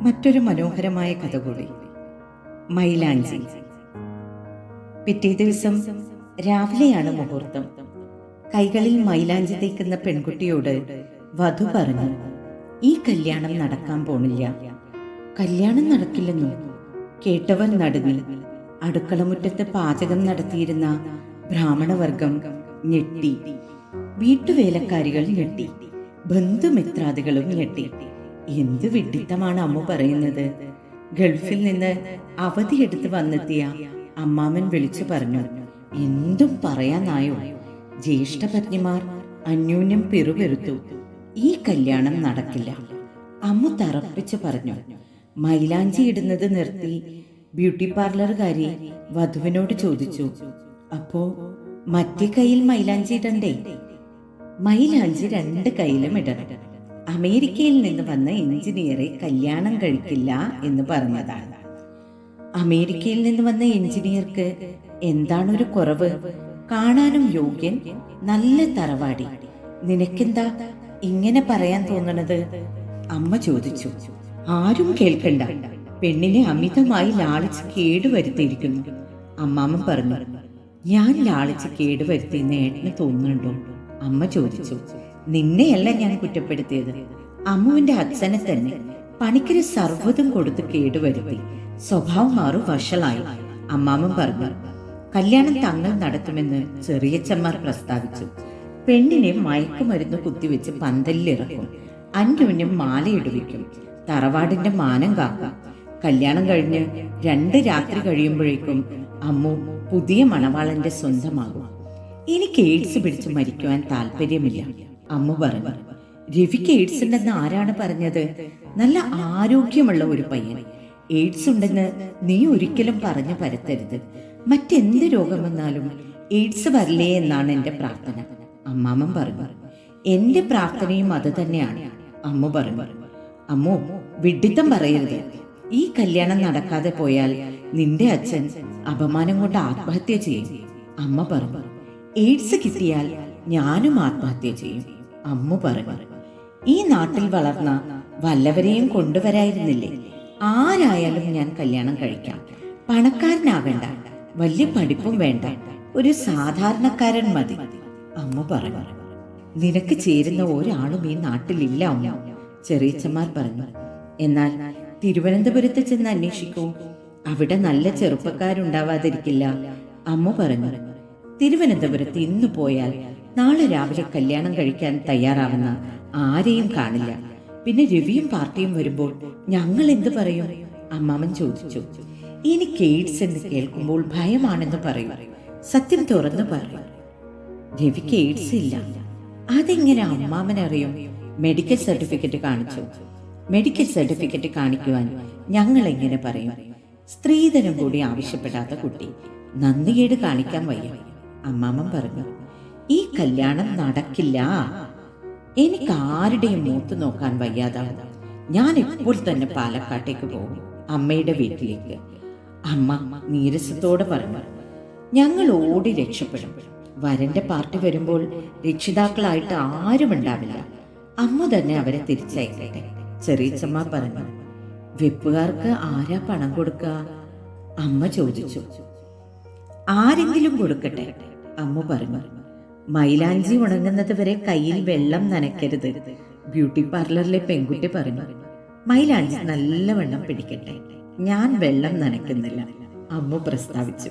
മറ്റൊരു മനോഹരമായ കഥ കൂടി. മൈലാഞ്ചി. പിറ്റേ ദിവസം രാവിലെയാണ് മുഹൂർത്തം. കൈകളിൽ മൈലാഞ്ചി തേക്കുന്ന പെൺകുട്ടിയോട് വധു പറഞ്ഞു ഈ കല്യാണം നടക്കാൻ പോണില്ല. കല്യാണം നടക്കില്ലെന്നു? കേട്ടവർ നടുങ്ങി അടുക്കളമുറ്റത്ത് പാചകം നടത്തിയിരുന്ന ബ്രാഹ്മണവർഗം ഞെട്ടി. വീട്ടുവേലക്കാരികൾ ഞെട്ടി. ബന്ധുമിത്രാദികളും ഞെട്ടി. എന്ത് വിഡിത്തമാണ് അമ്മ പറയുന്നത്? ഗൾഫിൽ നിന്ന് അവധിയെടുത്ത് വന്നെത്തിയ അമ്മാമൻ വിളിച്ചു പറഞ്ഞു എന്തും പറയാനായോ ജ്യേഷ്ഠപത്നിമാർ അന്യോന്യം പിറുപിറുത്തു. ഈ കല്യാണം നടക്കില്ല. അമ്മ തറപ്പിച്ചു പറഞ്ഞു മൈലാഞ്ചി ഇടുന്നത് നിർത്തി ബ്യൂട്ടി പാർലറുകാരി വധുവിനോട് ചോദിച്ചു അപ്പോ മറ്റേ കയ്യിൽ മൈലാഞ്ചി ഇടണ്ടേ? മൈലാഞ്ചി രണ്ട് കയ്യിലും ഇടണം. അമേരിക്കയിൽ നിന്ന് വന്ന എഞ്ചിനീയറെ കല്യാണം കഴിക്കില്ല എന്ന് പറഞ്ഞതാണ്. അമേരിക്കയിൽ നിന്ന് വന്ന എഞ്ചിനീയർക്ക് എന്താണൊരു കുറവ്? കാണാനും യോഗ്യൻ നല്ല തറവാടി. നിനക്കെന്താ ഇങ്ങനെ പറയാൻ തോന്നണത്? അമ്മ ചോദിച്ചു. ആരും കേൾക്കണ്ട. പെണ്ണിനെ അമിതമായി ലാളിച്ച് കേടുവരുത്തിയിരിക്കുന്നു. അമ്മാമ്മ പറഞ്ഞു ഞാൻ ലാളിച്ച് കേടുവരുത്തിയെന്ന് ഏട്ടന് തോന്നുന്നുണ്ടോ? അമ്മ ചോദിച്ചു. നിന്നെയല്ല ഞാൻ കുറ്റപ്പെടുത്തിയത്. അമ്മുവിന്റെ അച്ഛനെ തന്നെ പണിക്കര് സർവതും കൊടുത്ത് കേടുവരുത്തി സ്വഭാവം മാറു വഷളായി. അമ്മാമ്മ പറഞ്ഞു കല്യാണം തങ്ങൾ നടത്തുമെന്ന് ചെറിയച്ചന്മാർ പ്രസ്താവിച്ചു. പെണ്ണിനെ മയക്കുമരുന്ന് കുത്തിവെച്ച് പന്തലിലിറക്കും. അന്യോന്യം മാലയിടുവിക്കും. തറവാടിന്റെ മാനം കാക്കാം. കല്യാണം കഴിഞ്ഞ് രണ്ട് രാത്രി കഴിയുമ്പോഴേക്കും അമ്മു പുതിയ മണവാളന്റെ സ്വന്തമാകും. എനിക്ക് എയ്ഡ്സ് പിടിച്ച് മരിക്കുവാൻ താല്പര്യമില്ല. അമ്മ പറഞ്ഞു രവിക്ക് എയ്ഡ്സ് ഉണ്ടെന്ന് ആരാണ് പറഞ്ഞത്? നല്ല ആരോഗ്യമുള്ള ഒരു പയ്യൻ. എയ്ഡ്സ് ഉണ്ടെന്ന് നീ ഒരിക്കലും പറഞ്ഞു പരത്തരുത്. മറ്റെന്ത് രോഗം വന്നാലും എയ്ഡ്സ് വരില്ലേ എന്നാണ് എന്റെ പ്രാർത്ഥന. അമ്മാമൻ പറഞ്ഞു എന്റെ പ്രാർത്ഥനയും അത് തന്നെയാണ്. അമ്മ പറഞ്ഞു അമ്മോ വിഡിത്തം പറയരുത്. ഈ കല്യാണം നടക്കാതെ പോയാൽ നിന്റെ അച്ഛൻ അപമാനം കൊണ്ട് ആത്മഹത്യ ചെയ്യും. അമ്മ പറഞ്ഞു എയ്ഡ്സ് കിട്ടിയാൽ ഞാനും ആത്മഹത്യ ചെയ്യും. അമ്മ പറഞ്ഞു ഈ നാട്ടിൽ വളർന്ന വല്ലവരെയും കൊണ്ടുവരായിരുന്നില്ലേ? ആരായാലും ഞാൻ കല്യാണം കഴിക്കാം. പണക്കാരനാകണ്ട. വലിയ പഠിപ്പും വേണ്ട. ഒരു സാധാരണക്കാരൻ മതി. അമ്മ പറഞ്ഞു നിനക്ക് ചേരുന്ന ഒരാളും ഈ നാട്ടിലില്ല അമ്മ. ചെറിയച്ചന്മാർ പറഞ്ഞു. എന്നാൽ തിരുവനന്തപുരത്ത് ചെന്ന് അന്വേഷിക്കൂ. അവിടെ നല്ല ചെറുപ്പക്കാരുണ്ടാവാതിരിക്കില്ല. അമ്മ പറഞ്ഞു. തിരുവനന്തപുരത്ത് ഇന്ന് പോയാൽ നാളെ രാവിലെ കല്യാണം കഴിക്കാൻ തയ്യാറാവുന്ന ആരെയും കാണില്ല. പിന്നെ രവിയും പാർട്ടിയും വരുമ്പോൾ ഞങ്ങൾ എന്ത് പറയും? അമ്മാമൻ ചോദിച്ചു. ഇനി എയ്ഡ്സ് എന്ന് കേൾക്കുമ്പോൾ ഭയമാണെന്ന് പറയും. സത്യം തുറന്നു പറയും. രവിക്ക് എയ്ഡ്സ് ഇല്ല. അതെങ്ങനെ അമ്മാമൻ അറിയും? മെഡിക്കൽ സർട്ടിഫിക്കറ്റ് കാണിച്ചു. മെഡിക്കൽ സർട്ടിഫിക്കറ്റ് കാണിക്കുവാൻ ഞങ്ങൾ എങ്ങനെ പറയും? സ്ത്രീധനം കൂടി ആവശ്യപ്പെടാത്ത കുട്ടി. നന്ദികേട് കാണിക്കാൻ വയ്യ. അമ്മാമൻ പറഞ്ഞു. ഈ കല്യാണം നടക്കില്ല. എനിക്ക് ആരുടെയും മൂത്ത് നോക്കാൻ വയ്യാതാവും ഞാൻ ഇപ്പോൾ തന്നെ പാലക്കാട്ടേക്ക് പോകും അമ്മയുടെ വീട്ടിലേക്ക്. അമ്മ നീരസത്തോടെ പറഞ്ഞു ഞങ്ങൾ ഓടി രക്ഷപ്പെടും. വരന്റെ പാർട്ടി വരുമ്പോൾ രക്ഷിതാക്കളായിട്ട് ആരും ഉണ്ടാവില്ല. അമ്മ തന്നെ അവരെ തിരിച്ചയക്കട്ടെ. ചെറിയച്ചമ്മ പറഞ്ഞു വെപ്പുകാർക്ക് ആരാ പണം കൊടുക്കുക അമ്മ ചോദിച്ചു. ആരെങ്കിലും കൊടുക്കട്ടെ അമ്മ പറഞ്ഞു. മൈലാഞ്ചി ഉണങ്ങുന്നത് വരെ കയ്യിൽ വെള്ളം നനയ്ക്കരുത്. ബ്യൂട്ടി പാർലറിലെ പെൺകുട്ടി പറഞ്ഞു മൈലാഞ്ചി വെള്ളം പിടിക്കട്ടെ. ഞാൻ വെള്ളം നനയ്ക്കുന്നില്ല. അമ്മ പ്രസ്താവിച്ചു.